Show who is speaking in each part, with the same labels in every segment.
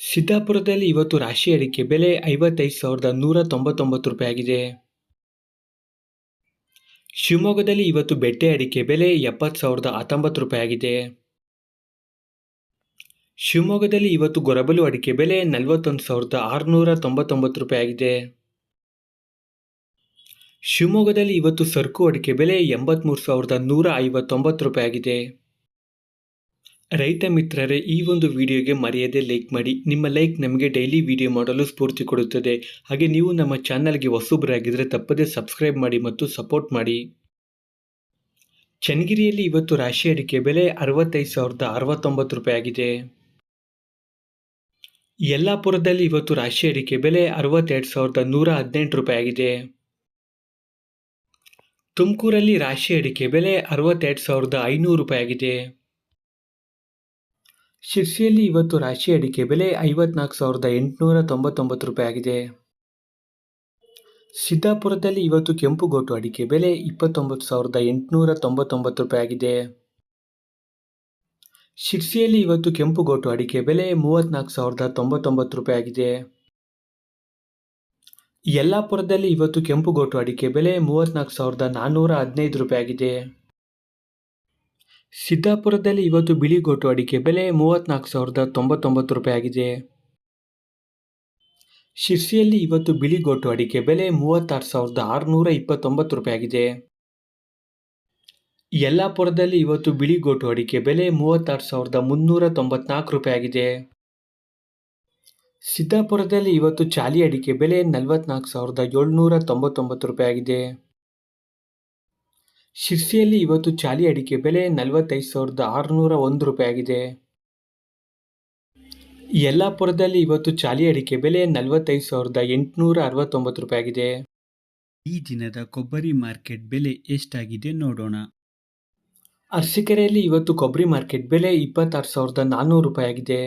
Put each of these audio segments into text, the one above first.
Speaker 1: ಸಿದ್ದಾಪುರದಲ್ಲಿ ಇವತ್ತು ರಾಶಿ ಅಡಿಕೆ ಬೆಲೆ ಐವತ್ತೈದು ಸಾವಿರದ ನೂರ ತೊಂಬತ್ತೊಂಬತ್ತು ರೂಪಾಯಿ ಆಗಿದೆ. ಶಿವಮೊಗ್ಗದಲ್ಲಿ ಇವತ್ತು ಬೆಟ್ಟೆ ಅಡಿಕೆ ಬೆಲೆ ಎಪ್ಪತ್ತು ಸಾವಿರದ ಹತ್ತೊಂಬತ್ತು ರೂಪಾಯಿ ಆಗಿದೆ. ಶಿವಮೊಗ್ಗದಲ್ಲಿ ಇವತ್ತು ಗೊರಬಲು ಅಡಿಕೆ ಬೆಲೆ ನಲವತ್ತೊಂದು ಸಾವಿರದ ಆರುನೂರ ತೊಂಬತ್ತೊಂಬತ್ತು ರೂಪಾಯಿ ಆಗಿದೆ. ಶಿವಮೊಗ್ಗದಲ್ಲಿ ಇವತ್ತು ಸರಕು ಅಡಿಕೆ ಬೆಲೆ ಎಂಬತ್ಮೂರು ಸಾವಿರದ ನೂರ ಐವತ್ತೊಂಬತ್ತು ರೂಪಾಯಿ ಆಗಿದೆ. ರೈತ ಮಿತ್ರರೇ, ಈ ಒಂದು ವಿಡಿಯೋಗೆ ಮರೆಯದೆ ಲೈಕ್ ಮಾಡಿ. ನಿಮ್ಮ ಲೈಕ್ ನಮಗೆ ಡೈಲಿ ವಿಡಿಯೋ ಮಾಡಲು ಸ್ಫೂರ್ತಿ ಕೊಡುತ್ತದೆ. ಹಾಗೆ ನೀವು ನಮ್ಮ ಚಾನಲ್ಗೆ ಹೊಸೊಬ್ಬರಾಗಿದ್ದರೆ ತಪ್ಪದೇ ಸಬ್ಸ್ಕ್ರೈಬ್ ಮಾಡಿ ಮತ್ತು ಸಪೋರ್ಟ್ ಮಾಡಿ. ಚನ್ನಗಿರಿಯಲ್ಲಿ ಇವತ್ತು ರಾಶಿ ಅಡಿಕೆ ಬೆಲೆ ಅರವತ್ತೈದು ಸಾವಿರದ ಅರವತ್ತೊಂಬತ್ತು ರೂಪಾಯಿ ಆಗಿದೆ. ಯಲ್ಲಾಪುರದಲ್ಲಿ ಇವತ್ತು ರಾಶಿ ಅಡಿಕೆ ಬೆಲೆ ಅರವತ್ತೆರಡು ಸಾವಿರದ ನೂರ ಹದಿನೆಂಟು ರೂಪಾಯಿ ಆಗಿದೆ. ತುಮಕೂರಲ್ಲಿ ರಾಶಿ ಅಡಿಕೆ ಬೆಲೆ ಅರವತ್ತೆರಡು ಸಾವಿರದ ಐನೂರು ರೂಪಾಯಿ ಆಗಿದೆ. ಶಿರ್ಸಿಯಲ್ಲಿ ಇವತ್ತು ರಾಶಿ ಅಡಿಕೆ ಬೆಲೆ ಐವತ್ನಾಲ್ಕು ಸಾವಿರದ ಎಂಟುನೂರ ತೊಂಬತ್ತೊಂಬತ್ತು ರೂಪಾಯಿ ಆಗಿದೆ. ಸಿದ್ದಾಪುರದಲ್ಲಿ ಇವತ್ತು ಕೆಂಪು ಗೋಟು ಅಡಿಕೆ ಬೆಲೆ ಇಪ್ಪತ್ತೊಂಬತ್ತು ಸಾವಿರದ ಎಂಟುನೂರ ತೊಂಬತ್ತೊಂಬತ್ತು ರೂಪಾಯಿ ಆಗಿದೆ. ಶಿರ್ಸಿಯಲ್ಲಿ ಇವತ್ತು ಕೆಂಪು ಗೋಟು ಅಡಿಕೆ ಬೆಲೆ ಮೂವತ್ನಾಲ್ಕು ಸಾವಿರದ ತೊಂಬತ್ತೊಂಬತ್ತು ರೂಪಾಯಿ ಆಗಿದೆ. ಯಲ್ಲಾಪುರದಲ್ಲಿ ಇವತ್ತು ಕೆಂಪು ಗೋಟು ಅಡಿಕೆ ಬೆಲೆ ಮೂವತ್ನಾಲ್ಕು ಸಾವಿರದ ನಾನ್ನೂರ ಹದಿನೈದು ರೂಪಾಯಿ ಆಗಿದೆ. ಸಿದ್ದಾಪುರದಲ್ಲಿ ಇವತ್ತು ಬಿಳಿಗೋಟು ಅಡಿಕೆ ಬೆಲೆ ಮೂವತ್ನಾಲ್ಕು ಸಾವಿರದ ತೊಂಬತ್ತೊಂಬತ್ತು ರೂಪಾಯಿ ಆಗಿದೆ. ಶಿರ್ಸಿಯಲ್ಲಿ ಇವತ್ತು ಬಿಳಿಗೋಟು ಅಡಿಕೆ ಬೆಲೆ ಮೂವತ್ತಾರು ಸಾವಿರದ ಆರುನೂರ ಇಪ್ಪತ್ತೊಂಬತ್ತು ರೂಪಾಯಿ ಆಗಿದೆ. ಯಲ್ಲಾಪುರದಲ್ಲಿ ಇವತ್ತು ಬಿಳಿಗೋಟು ಅಡಿಕೆ ಬೆಲೆ ಮೂವತ್ತಾರು ಸಾವಿರದ ಮುನ್ನೂರ ತೊಂಬತ್ನಾಲ್ಕು ರೂಪಾಯಿ ಆಗಿದೆ. ಸಿದ್ದಾಪುರದಲ್ಲಿ ಇವತ್ತು ಚಾಲಿ ಅಡಿಕೆ ಬೆಲೆ ನಲವತ್ನಾಲ್ಕು ಸಾವಿರದ ಏಳ್ನೂರ ತೊಂಬತ್ತೊಂಬತ್ತು ರೂಪಾಯಿ ಆಗಿದೆ. ಶಿರ್ಸಿಯಲ್ಲಿ ಇವತ್ತು ಚಾಲಿ ಅಡಿಕೆ ಬೆಲೆ ನಲವತ್ತೈದು ಸಾವಿರದ ಆರುನೂರ ಒಂದು ರೂಪಾಯಿ ಆಗಿದೆ. ಯಲ್ಲಾಪುರದಲ್ಲಿ ಇವತ್ತು ಚಾಲಿ ಅಡಿಕೆ ಬೆಲೆ ನಲವತ್ತೈದು ಸಾವಿರದ ಎಂಟುನೂರ ಅರವತ್ತೊಂಬತ್ತು ರೂಪಾಯಿ ಆಗಿದೆ. ಈ ದಿನದ ಕೊಬ್ಬರಿ ಮಾರ್ಕೆಟ್ ಬೆಲೆ ಎಷ್ಟಾಗಿದೆ ನೋಡೋಣ. ಅರಸೀಕೆರೆಯಲ್ಲಿ ಇವತ್ತು ಕೊಬ್ಬರಿ ಮಾರ್ಕೆಟ್ ಬೆಲೆ ಇಪ್ಪತ್ತಾರು ಸಾವಿರದ ನಾನ್ನೂರು ರೂಪಾಯಿ ಆಗಿದೆ.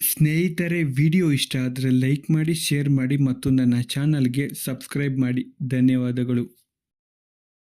Speaker 1: ಸ್ನೇಹಿತರೆ ವಿಡಿಯೋ ಇಷ್ಟ ಆದರೆ ಲೈಕ್ ಮಾಡಿ ಶೇರ್ ಮಾಡಿ ಮತ್ತು ನನ್ನ ಚಾನಲ್ಗೆ ಸಬ್ಸ್ಕ್ರೈಬ್ ಮಾಡಿ. ಧನ್ಯವಾದಗಳು.